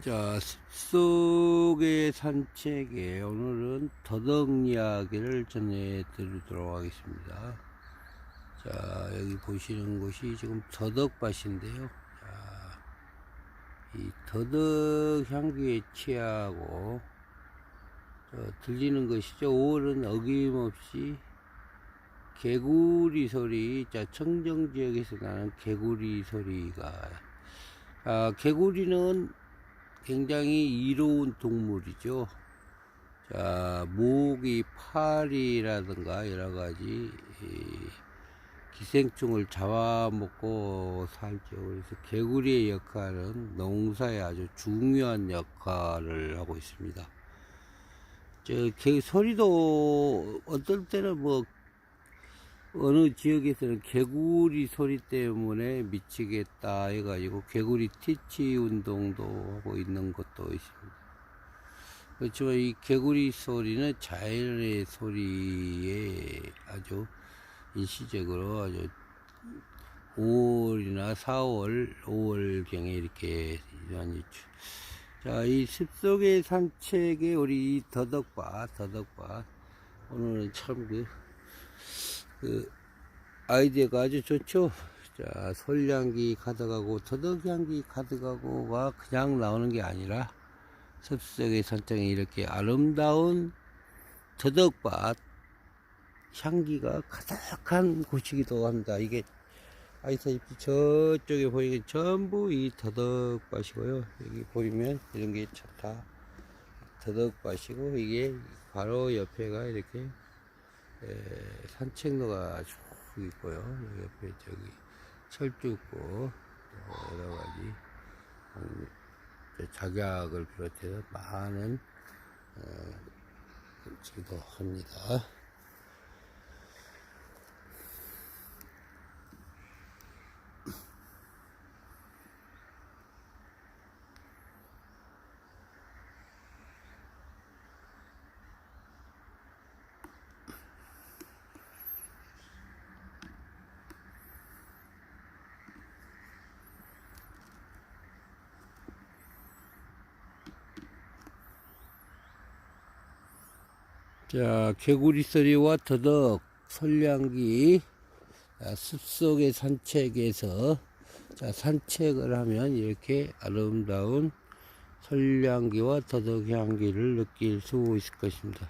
자, 숲속의 산책에 오늘은 더덕 이야기를 전해드리도록 하겠습니다. 자, 여기 보시는 곳이 지금 더덕밭인데요. 자, 이 더덕 향기에 취하고 저 들리는 것이죠. 5월은 어김없이 개구리 소리, 자, 청정 지역에서 나는 개구리 소리가, 아, 개구리는 굉장히 이로운 동물이죠. 자, 모기, 파리라든가 여러 가지 이, 기생충을 잡아먹고 살죠. 그래서 개구리의 역할은 농사에 아주 중요한 역할을 하고 있습니다. 저, 개, 소리도 어떨 때는 뭐 어느 지역에서는 개구리 소리 때문에 미치겠다 해가지고 개구리 티치 운동도 하고 있는 것도 있습니다. 그렇지만 이 개구리 소리는 자연의 소리에 아주 일시적으로 아주 5월이나 4월, 5월경에 이렇게 많이 주- 자, 이 숲속의 산책에 우리 이 더덕밭, 더덕밭. 오늘은 참 그, 그, 아이디어가 아주 좋죠. 자, 솔향기 가득하고, 더덕향기 가득하고가 그냥 나오는 게 아니라, 숲속의 산책에 이렇게 아름다운 더덕밭 향기가 가득한 곳이기도 합니다. 이게, 아시다시피 저쪽에 보이는 게 전부 이 더덕밭이고요. 여기 보이면 이런 게 다 더덕밭이고, 이게 바로 옆에가 이렇게 에, 산책로가 쭉 있고요. 옆에 저기 철쭉 있고 또 여러 가지 작약을 비롯해서 많은 어, 지도 합니다. 자, 개구리 소리와 더덕, 솔량기, 아, 숲속의 산책에서 자, 산책을 하면 이렇게 아름다운 솔량기와 더덕 향기를 느낄 수 있을 것입니다.